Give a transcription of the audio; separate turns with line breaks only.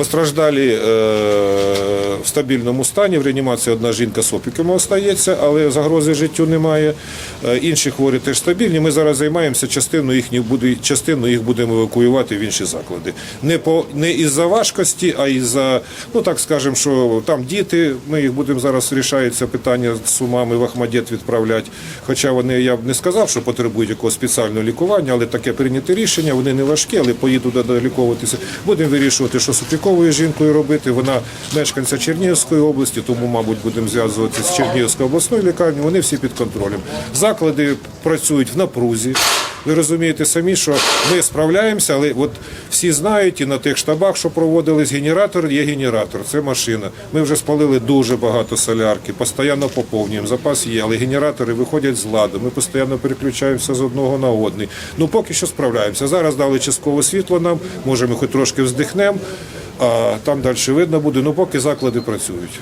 Постраждалі е, стабільному стані. В реанімації одна жінка з опіками остається, але загрози життю немає. Е, інші хворі теж стабільні. Ми зараз займаємося частину їхніх буде частину їх будемо евакуювати в інші заклади. Не по не із-за важкості, а із-за ну так скажемо, що там діти. Ми їх будемо зараз рішається питання з умами в Ахмадєт відправляти. Хоча вони я б не сказав, що потребують якогось спеціального лікування, але таке прийняте рішення. Вони не важкі, але поїдуть туди лікуватися. Будемо вирішувати, що з опіковою жінкою робити. Вона мешканця Чернігівської області, тому, мабуть, будемо зв'язуватися з Чернігівською обласною лікарнею. Вони всі під контролем. Заклади працюють в напрузі. Ви розумієте самі, що ми справляємося, але от всі знають і на тих штабах, що проводились, генератор є генератор, це машина. Ми вже спалили дуже багато солярки, постійно поповнюємо, запас є, але генератори виходять з ладу. Ми постійно переключаємося з одного на одний. Ну поки що справляємося. Зараз дали часткове світло нам, може ми хоч трошки вздихнемо, а там далі видно буде. Ну поки заклади працюють.